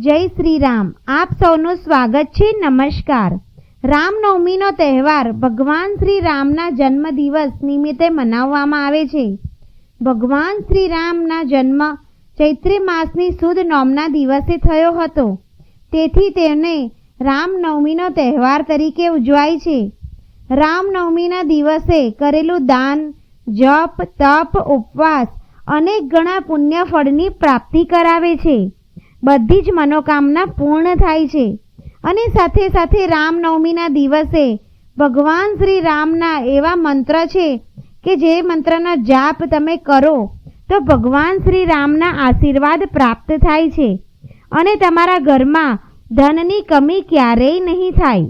જય શ્રી રામ. આપ સૌનું સ્વાગત છે, નમસ્કાર. રામનવમીનો તહેવાર ભગવાન શ્રી રામના જન્મદિવસ નિમિત્તે મનાવવામાં આવે છે. ભગવાન શ્રી રામના જન્મ ચૈત્રી માસની સુદ નોમના દિવસે થયો હતો. તેથી તેને રામનવમીનો તહેવાર તરીકે ઉજવાય છે. રામનવમીના દિવસે કરેલું દાન, જપ, તપ, ઉપવાસ અનેક ગણા પુણ્ય ફળની પ્રાપ્તિ કરાવે છે. બધી જ મનોકામના પૂર્ણ થાય છે. અને સાથે સાથે રામનવમીના દિવસે ભગવાન શ્રી રામના એવા મંત્ર છે કે જે મંત્રનો જાપ તમે કરો, તો ભગવાન શ્રી રામના આશીર્વાદ પ્રાપ્ત થાય છે. અને તમારા ઘરમાં ધનની કમી ક્યારેય નહીં થાય.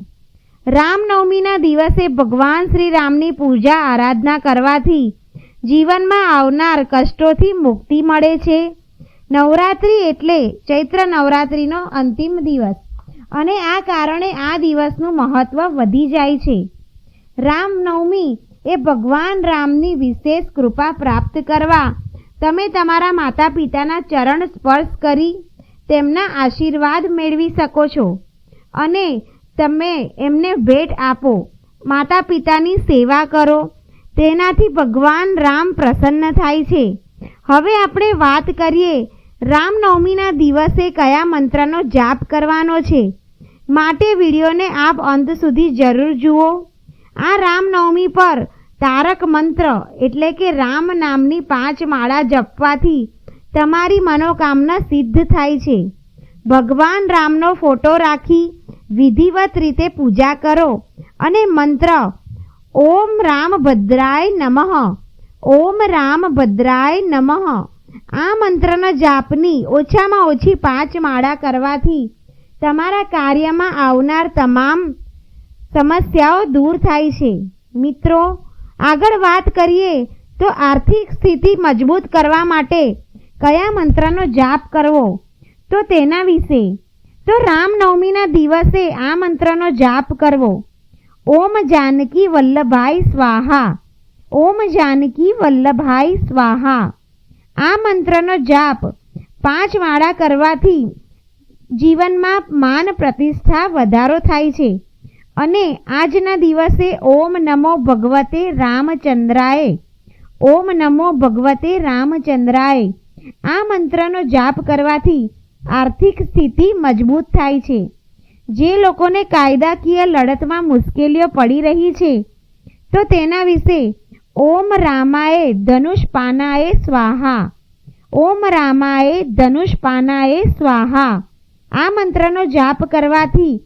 રામનવમીના દિવસે ભગવાન શ્રી રામની પૂજા આરાધના કરવાથી જીવનમાં આવનાર કષ્ટોથી મુક્તિ મળે છે. નવરાત્રિ એટલે ચૈત્ર નવરાત્રિનો અંતિમ દિવસ. અને આ કારણે આ દિવસનું મહત્ત્વ વધી જાય છે. રામનવમી એ ભગવાન રામની વિશેષ કૃપા પ્રાપ્ત કરવા. તમે તમારા માતા પિતાના ચરણ સ્પર્શ કરી તેમના આશીર્વાદ મેળવી શકો છો. અને તમે એમને ભેટ આપો. માતા પિતાની સેવા કરો. તેનાથી ભગવાન રામ પ્રસન્ન થાય છે. હવે આપણે વાત કરીએ રામનવમીના દિવસે કયા મંત્રનો જાપ કરવાનો છે? માટે વિડીયોને આપ અંત સુધી જરૂર જુઓ. આ રામનવમી પર તારક મંત્ર એટલે કે રામ નામની પાંચ માળા જપવાથી તમારી મનોકામના સિદ્ધ થાય છે. ભગવાન રામનો ફોટો રાખી વિધિવત રીતે પૂજા કરો અને મંત્ર ઓમ રામ ભદ્રાય નમઃ. ઓમ રામ ભદ્રાય નમઃ. આ મંત્રના જાપની ઓછામાં ઓછી પાંચ માળા કરવાથી તમારા કાર્યમાં આવનાર તમામ સમસ્યાઓ દૂર થાય છે. મિત્રો, આગળ વાત કરીએ તો આર્થિક સ્થિતિ મજબૂત કરવા માટે કયા મંત્રનો જાપ કરવો? તો તેના વિશે. તો રામનવમીના દિવસે આ મંત્રનો જાપ કરવો. ઓમ જાનકી વલ્લભાઈ સ્વાહા. ઓમ જાનકી વલ્લભાઈ સ્વાહા. આ મંત્રનો જાપ પાંચ માળા કરવાથી જીવનમાં માન પ્રતિષ્ઠા વધારો થાય છે. અને આજના દિવસે ઓમ નમો ભગવતે રામચંદ્રાય. ઓમ નમો ભગવતે રામચંદ્રાય. આ મંત્રનો જાપ કરવાથી આર્થિક સ્થિતિ મજબૂત થાય છે. જે લોકોને કાયદાકીય લડતમાં મુશ્કેલીઓ પડી રહી છે, તો તેના વિશે ઓમ રામાએ ધનુષપાનાએ સ્વાહા. ઓમ રામાએ ધનુષપાનાએ સ્વાહા. આ મંત્રનો જાપ કરવાથી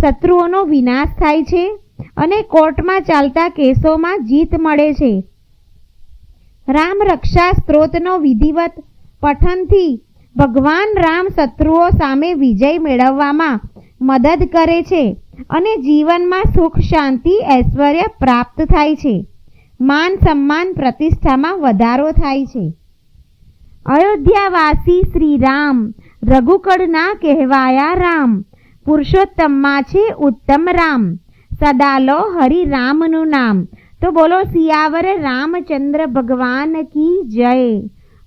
શત્રુઓનો વિનાશ થાય છે અને કોર્ટમાં ચાલતા કેસોમાં જીત મળે છે. રામ રક્ષા સ્ત્રોતનો વિધિવત પઠનથી ભગવાન રામ શત્રુઓ સામે વિજય મેળવવામાં મદદ કરે છે અને જીવનમાં સુખ, શાંતિ, ઐશ્વર્ય પ્રાપ્ત થાય છે. માન સન્માન પ્રતિષ્ઠામાં વધારો થાય છે. અયોધ્યાવાસી શ્રી રામ રઘુકળના કહેવાયા રામ, પુરુષોત્તમમાં છે ઉત્તમ રામ, સદા લો હરિ રામનું નામ. તો બોલો સિયાવર રામચંદ્ર ભગવાન કી જય.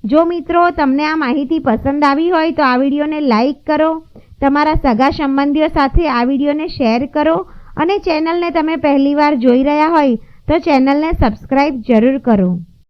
જો મિત્રો તમને આ માહિતી પસંદ આવી હોય તો આ વિડીયોને લાઈક કરો, તમારા સગા સંબંધીઓ સાથે આ વિડીયોને શેર કરો અને ચેનલને તમે પહેલીવાર જોઈ રહ્યા હોય તો ચેનલને સબસ્ક્રાઈબ જરૂર કરો.